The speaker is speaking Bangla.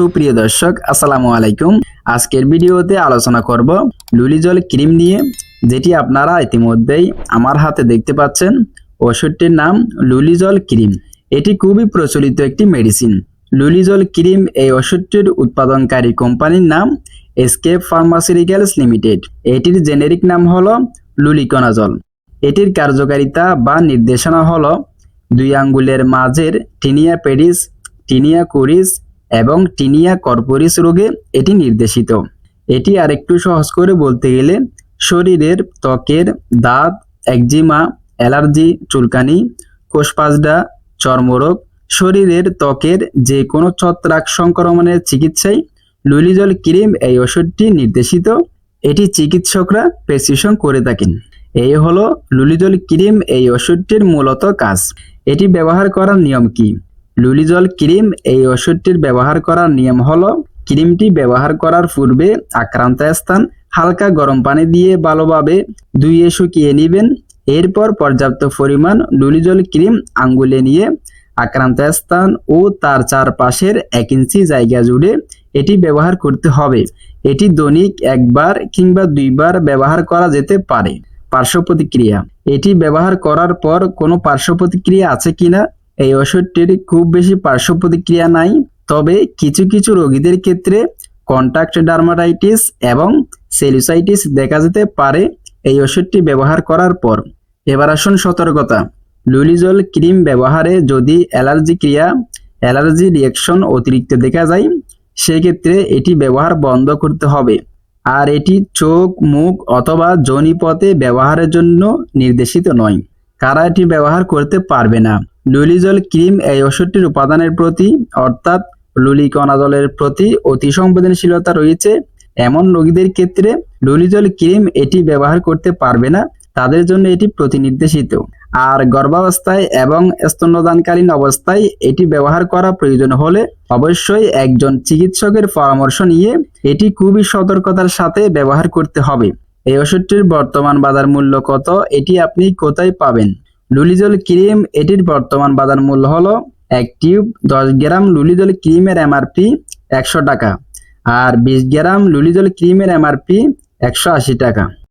সুপ্রিয় দর্শক, আসসালামু আলাইকুম। আজকের ভিডিওতে আলোচনা করব লুলিজল ক্রিম নিয়ে, যেটি আপনারা ইতিমধ্যেই আমার হাতে দেখতে পাচ্ছেন। ওষুধটির নাম লুলিজল ক্রিম। এটি খুবই প্রচলিত একটি মেডিসিন লুলিজল ক্রিম এই ওষুধটির উৎপাদনকারী কোম্পানির নাম এসকেপ ফার্মাসিউটিক্যালস লিমিটেড এটির জেনেরিক নাম হলো লুলিকোনাজল। এটির কার্যকারিতা বা নির্দেশনা হলো দুই আঙ্গুলের মাঝের টিনিয়া পেডিস টিনিয়া কুরিস এবং টিনিয়া কর্পোরিস রোগে এটি নির্দেশিত। এটি আরেকটু সহজ করে বলতে গেলে, শরীরের ত্বকের দাঁত একজিমা, অ্যালার্জি, চুলকানি, কোষপাজডা, চর্মরোগ, শরীরের ত্বকের যে কোনো ছত্রাক সংক্রমণের চিকিৎসায় লুলিজল ক্রিম এই ওষুধটি নির্দেশিত। এটি চিকিৎসকরা প্রেসক্রিপশন করে থাকেন। এই হলো লুলিজল ক্রিম এই ওষুধটির মূলত কাজ। এটি ব্যবহার করার নিয়ম কি? লুলিজল ক্রিম এই ওষুধটির ব্যবহার করার নিয়ম হলো, ক্রিমটি ব্যবহার করার পূর্বে আক্রান্ত স্থান হালকা গরম পানি দিয়ে ভালোভাবে ধুয়ে শুকিয়ে নেবেন। এরপর পর্যাপ্ত পরিমাণ লুলিজল ক্রিম আঙ্গুলে নিয়ে আক্রান্ত স্থান ও তার চারপাশের এক ইঞ্চি জায়গা জুড়ে এটি ব্যবহার করতে হবে। এটি দৈনিক একবার কিংবা দুইবার ব্যবহার করা যেতে পারে। পার্শ্ব প্রতিক্রিয়া। এটি ব্যবহার করার পর কোনো পার্শ্ব প্রতিক্রিয়া আছে কিনা এই ওষুধটির খুব বেশি পার্শ্ব প্রতিক্রিয়া নাই, তবে কিছু কিছু রোগীদের ক্ষেত্রে কন্টাক্ট ডার্মাটাইটিস এবং সেলুসাইটিস দেখা যেতে পারে এই ওষুধটি ব্যবহার করার পর। এবার আসুন সতর্কতা। লুলিজল ক্রিম ব্যবহারে যদি অ্যালার্জি ক্রিয়া, অ্যালার্জি রিয়াকশন অতিরিক্ত দেখা যায়, সেক্ষেত্রে এটি ব্যবহার বন্ধ করতে হবে। আর এটি চোখ, মুখ অথবা জনিপথে ব্যবহারের জন্য নির্দেশিত নয়। কারা এটি ব্যবহার করতে পারবে না? লুলিজল ক্রিম এই ওষুধটির উপাদানের প্রতি, অর্থাৎ লুলিকণাজলের প্রতি অতি সংবেদনশীলতা রয়েছে। এমন রোগীদের ক্ষেত্রে লুলিজল ক্রিম এটি ব্যবহার করতে পারবে না, তাদের জন্য এটি প্রতিনির্দেশিত। আর গর্ভাবস্থায় এবং স্তন্যদানকালীন অবস্থায় এটি ব্যবহার করা প্রয়োজন হলে অবশ্যই একজন চিকিৎসকের পরামর্শ নিয়ে এটি খুবই সতর্কতার সাথে ব্যবহার করতে হবে। এই ওষুধটির বর্তমান বাজার মূল্য কত, এটি আপনি কোথায় পাবেন? লুলিজল ক্রিম, এটির বর্তমান বাজার মূল্য হলো এক টিউব, দশ গ্রাম লুলিজল ক্রিমের এমআরপি একশো টাকা, আর বিশ গ্রাম লুলিজল ক্রিমের এমআরপি একশো আশি টাকা।